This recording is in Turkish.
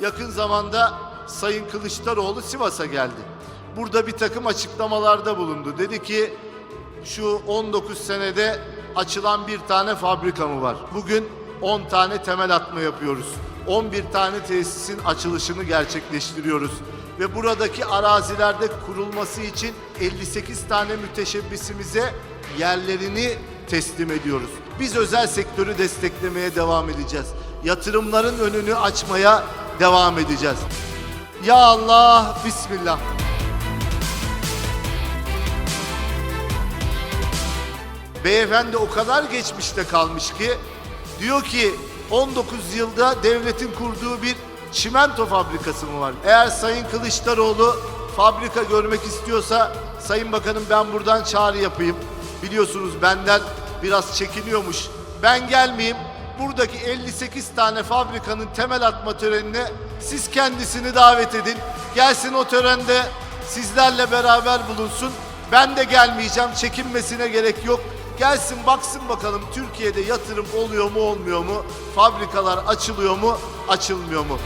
yakın zamanda Sayın Kılıçdaroğlu Sivas'a geldi. Burada bir takım açıklamalarda bulundu. Dedi ki şu 19 senede açılan bir tane fabrika mı var? Bugün 10 tane temel atma yapıyoruz. 11 tane tesisin açılışını gerçekleştiriyoruz. Ve buradaki arazilerde kurulması için 58 tane müteşebbisimize yerlerini teslim ediyoruz. Biz özel sektörü desteklemeye devam edeceğiz. Yatırımların önünü açmaya devam edeceğiz. Ya Allah, Bismillah. Beyefendi o kadar geçmişte kalmış ki diyor ki 19 yılda devletin kurduğu bir çimento fabrikası mı var? Eğer Sayın Kılıçdaroğlu fabrika görmek istiyorsa Sayın Bakanım ben buradan çağrı yapayım. Biliyorsunuz benden biraz çekiniyormuş. Ben gelmeyeyim. Buradaki 58 tane fabrikanın temel atma törenine siz kendisini davet edin. Gelsin o törende sizlerle beraber bulunsun. Ben de gelmeyeceğim. Çekinmesine gerek yok. Gelsin baksın bakalım Türkiye'de yatırım oluyor mu olmuyor mu? Fabrikalar açılıyor mu açılmıyor mu?